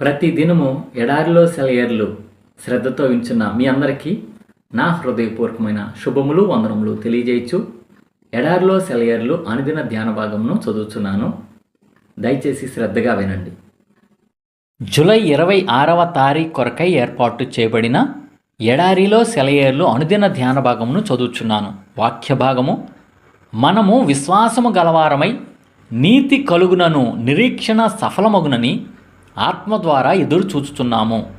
ప్రతి దినము ఎడారిలో సెలయర్లు శ్రద్ధతో వించున్న మీ అందరికీ నా హృదయపూర్వకమైన శుభములు వందనములు తెలియజేయచ్చు. ఎడారిలో సెలయర్లు అనుదిన ధ్యాన భాగంను చదువుతున్నాను దయచేసి శ్రద్ధగా వినండి. జూలై ఇరవై ఆరవ తారీఖు కొరకై ఏర్పాటు చేయబడిన ఎడారిలో సెలయేర్లు అనుదిన ధ్యాన భాగమును చదువుచున్నాను. వాక్య భాగము మనము విశ్వాసము గలవారమై నీతి కలుగునను నిరీక్షణ సఫలమగునని ఆత్మ ద్వారా ఎదురు చూచుతున్నాము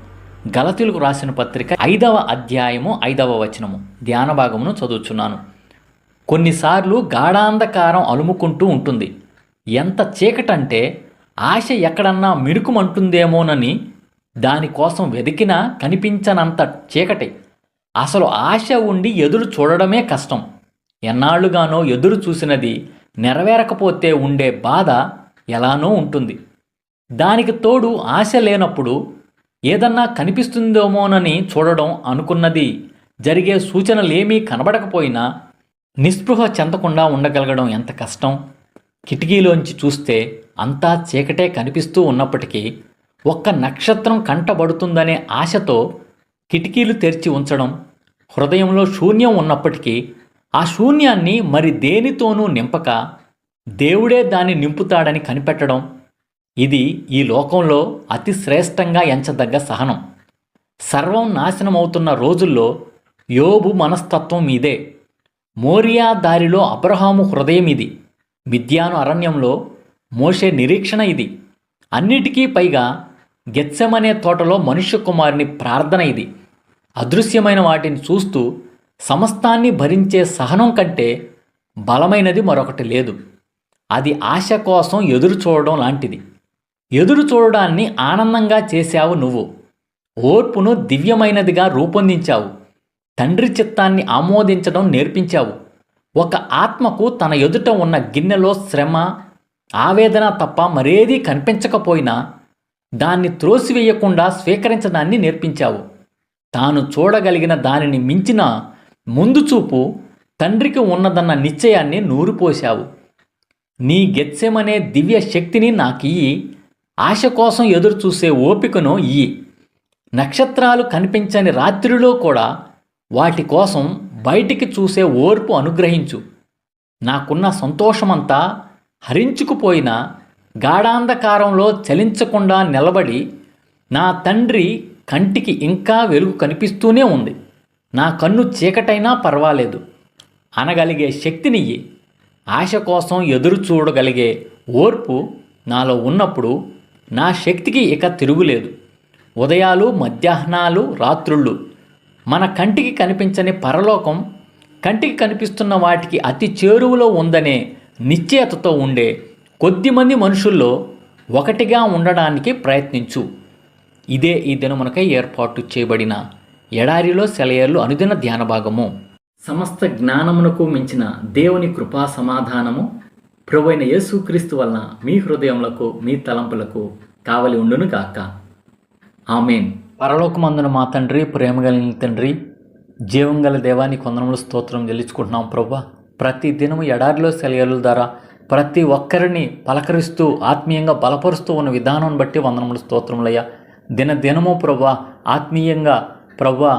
గలతీలకు రాసిన పత్రిక ఐదవ అధ్యాయము ఐదవ వచనము. ధ్యాన భాగమును చదువుచున్నాను. కొన్నిసార్లు గాఢాంధకారం అలుముకుంటూ ఉంటుంది. ఎంత చీకటంటే ఆశ ఎక్కడన్నా మిరుకుమంటుందేమోనని దానికోసం వెతికినా కనిపించనంత చీకటి. అసలు ఆశ ఉండి ఎదురు చూడడమే కష్టం. ఎన్నాళ్ళుగానో ఎదురు చూసినది నెరవేరకపోతే ఉండే బాధ ఎలానో ఉంటుంది. దానికి తోడు ఆశ లేనప్పుడు ఏదన్నా కనిపిస్తుందేమోనని చూడడం అనుకున్నది. జరిగే సూచనలేమీ కనబడకపోయినా నిస్పృహ చెందకుండా ఉండగలగడం ఎంత కష్టం? కిటికీలోంచి చూస్తే అంతా చీకటే కనిపిస్తూ ఉన్నప్పటికీ ఒక్క నక్షత్రం కంటబడుతుందనే ఆశతో కిటికీలు తెరిచి ఉంచడం హృదయంలో శూన్యం ఉన్నప్పటికీ ఆ శూన్యాన్ని మరి దేనితోనూ నింపక దేవుడే దాన్ని నింపుతాడని కనిపెట్టడం ఇది ఈ లోకంలో అతి శ్రేష్టంగా ఎంచదగ్గ సహనం. సర్వం నాశనమవుతున్న రోజుల్లో యోబు మనస్తత్వం ఇదే. మోరియా దారిలో అబ్రహాము హృదయం ఇది. మిద్యాను అరణ్యంలో మోషే నిరీక్షణ ఇది. అన్నిటికీ పైగా గెత్సెమనే తోటలో మనుష్య కుమారుని ప్రార్థన ఇది. అదృశ్యమైన వాటిని చూస్తూ సమస్తాన్ని భరించే సహనం కంటే బలమైనది మరొకటి లేదు. అది ఆశ కోసం ఎదురు చూడడం లాంటిది. ఎదురు చూడడాన్ని ఆనందంగా చేశావు నువ్వు. ఓర్పును దివ్యమైనదిగా రూపొందించావు. తండ్రి చిత్తాన్ని ఆమోదించడం నేర్పించావు. ఒక ఆత్మకు తన ఎదుట ఉన్న గిన్నెలో శ్రమ ఆవేదన తప్ప మరేదీ కనిపించకపోయినా దాన్ని త్రోసివేయకుండా స్వీకరించడాన్ని నేర్పించావు. తాను చూడగలిగిన దానిని మించిన ముందు చూపు తండ్రికి ఉన్నదన్న నిశ్చయాన్ని నూరిపోశావు నీ గెత్సెమనే దివ్య శక్తిని నాకియ్యి ఆశ కోసం ఎదురు చూసే ఓపికను ఈ నక్షత్రాలు కనిపించని రాత్రిలో కూడా వాటి కోసం బయటికి చూసే ఓర్పు అనుగ్రహించు. నాకున్న సంతోషమంతా హరించుకుపోయిన గాఢాంధకారంలో చలించకుండా నిలబడి నా తండ్రి కంటికి ఇంకా వెలుగు కనిపిస్తూనే ఉంది. నా కన్ను చీకటైనా పర్వాలేదు. అనగలిగే శక్తినియ్యి ఆశ కోసం ఎదురు చూడగలిగే ఓర్పు నాలో ఉన్నప్పుడు నా శక్తికి ఇక తిరుగులేదు. ఉదయాలు మధ్యాహ్నాలు రాత్రుళ్ళు. మన కంటికి కనిపించని పరలోకం కంటికి కనిపిస్తున్న వాటికి అతి చేరువలో ఉందనే నిశ్చయతతో ఉండే కొద్దిమంది మనుషుల్లో ఒకటిగా ఉండడానికి ప్రయత్నించు. ఇదే ఈ దినమునకై ఏర్పాటు చేయబడిన ఎడారిలో సెలయర్లు అనుదిన ధ్యాన భాగము సమస్త జ్ఞానమునకు మించిన దేవుని కృపా సమాధానము ప్రభువైన యేసుక్రీస్తు వలన మీ హృదయములకు మీ తలంపులకు కావలి ఉండును గాక. ఆమెన్. పరలోకమందున మా తండ్రి ప్రేమ కలిగిన తండ్రి జీవం గల దేవాన్ని కొందరములు స్తోత్రం చెల్లించుకుంటున్నాం ప్రభా. ప్రతి దినము ఎడారిలో సెలయర్ల ద్వారా ప్రతి ఒక్కరిని పలకరిస్తూ ఆత్మీయంగా బలపరుస్తూ ఉన్న విధానం బట్టి వందనములు స్తోత్రములయ్యా దిన దినము ప్రభా ఆత్మీయంగా ప్రభా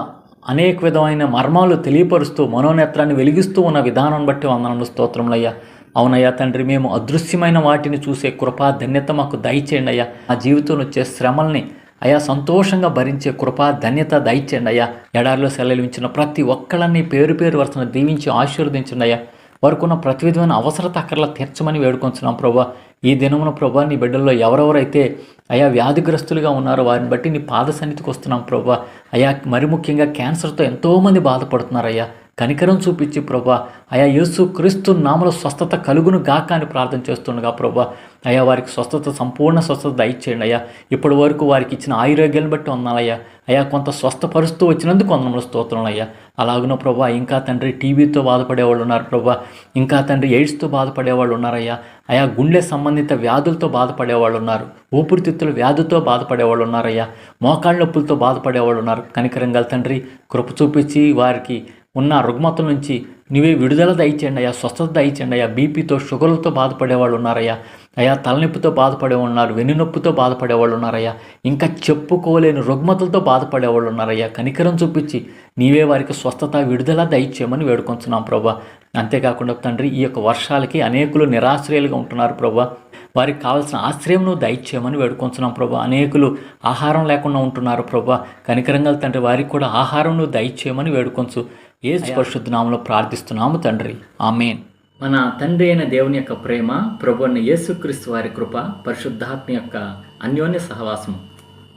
అనేక విధమైన మర్మాలు తెలియపరుస్తూ మనోనేత్రాన్ని వెలిగిస్తూ ఉన్న విధానం బట్టి వందనములు స్తోత్రములయ్యా అవునయ్యా తండ్రి మేము అదృశ్యమైన వాటిని చూసే కృపా ధన్యత మాకు దయచేయండి అయ్యా ఆ జీవితంలో వచ్చే శ్రమల్ని అయా సంతోషంగా భరించే కృపా ధన్యత దయచేయండి అయ్యా ఎడారిలో సెలవించిన ప్రతి ఒక్కళ్ళని పేరు పేరు వరుసను దీవించి ఆశీర్వదించండి అయ్యా వారికున్న ప్రతి విధమైన అవసరత అక్కర్లా తీర్చమని వేడుకొంచున్నాం ప్రభా. ఈ దినమున ప్రభా నీ బిడ్డల్లో ఎవరెవరైతే అయా వ్యాధిగ్రస్తులుగా ఉన్నారో వారిని బట్టి నీ పాద సన్నిధికి వస్తున్నాం ప్రభా. అయా మరి ముఖ్యంగా క్యాన్సర్తో ఎంతోమంది బాధపడుతున్నారయ్యా. కనికరం చూపించి ప్రభా అయా యేసు క్రీస్తు నామలో స్వస్థత కలుగును గాక అని ప్రార్థన చేస్తుండగా ప్రభా అయా వారికి స్వస్థత సంపూర్ణ స్వస్థత దయచేయండి అయ్యా. ఇప్పటి వరకు వారికి ఇచ్చిన ఆయురోగ్యాన్ని బట్టి ఉన్నాలయ్యా అయా కొంత స్వస్థపరుస్తూ వచ్చినందుకు వందనములు స్తోత్రం అయ్యా. అలాగున ప్రభా ఇంకా తండ్రి టీవీతో బాధపడేవాళ్ళు ఉన్నారు ప్రభా. ఇంకా తండ్రి ఎయిడ్స్తో బాధపడేవాళ్ళు ఉన్నారయ్యా. అయా గుండె సంబంధిత వ్యాధులతో బాధపడేవాళ్ళు ఉన్నారు. ఊపిరితిత్తుల వ్యాధితో బాధపడేవాళ్ళు ఉన్నారయ్యా. మోకాళ్ళ నొప్పులతో బాధపడేవాళ్ళు ఉన్నారు. కనికరంగా తండ్రి కృప చూపించి వారికి ఉన్న రుగ్మతల నుంచి నీవే విడుదల దయచేయండి అయ్యా స్వస్థత దయచేయండి అయ్యా. బీపీతో షుగర్లతో బాధపడే వాళ్ళు ఉన్నారయ్యా. అయ్యా తలనొప్పితో బాధపడేవాళ్ళు ఉన్నారు వెన్నునొప్పితో బాధపడే వాళ్ళు ఉన్నారయ్యా. ఇంకా చెప్పుకోలేని రుగ్మతలతో బాధపడే వాళ్ళు ఉన్నారయ్యా. కనికరం చూపించి నీవే వారికి స్వస్థత విడుదల దయచేయమని వేడుకొంచున్నాం ప్రభా. అంతేకాకుండా తండ్రి ఈ యొక్క వర్షాలకి అనేకులు నిరాశ్రయాలుగా ఉంటున్నారు ప్రభా. వారికి కావాల్సిన ఆశ్రయం నువ్వు దయచేయమని వేడుకొంచున్నాం ప్రభా. అనేకులు ఆహారం లేకుండా ఉంటున్నారు ప్రభా. కనికరంగా తండ్రి వారికి కూడా ఆహారం నువ్వు దయచేయమని వేడుకొంచు. ఏ పరిశుద్ధ నామంలో ప్రార్థిస్తున్నాము తండ్రి. ఆమెన్. మన తండ్రి అయిన దేవుని యొక్క ప్రేమ ప్రభు అయిన యేసుక్రీస్తు వారి కృప పరిశుద్ధాత్మ యొక్క అన్యోన్య సహవాసం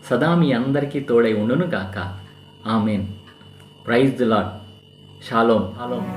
సదా మీ అందరికీ తోడై ఉండును గాక ఆమెన్. ప్రైజ్ ది లాడ్ షాలోమ్ షాలోమ్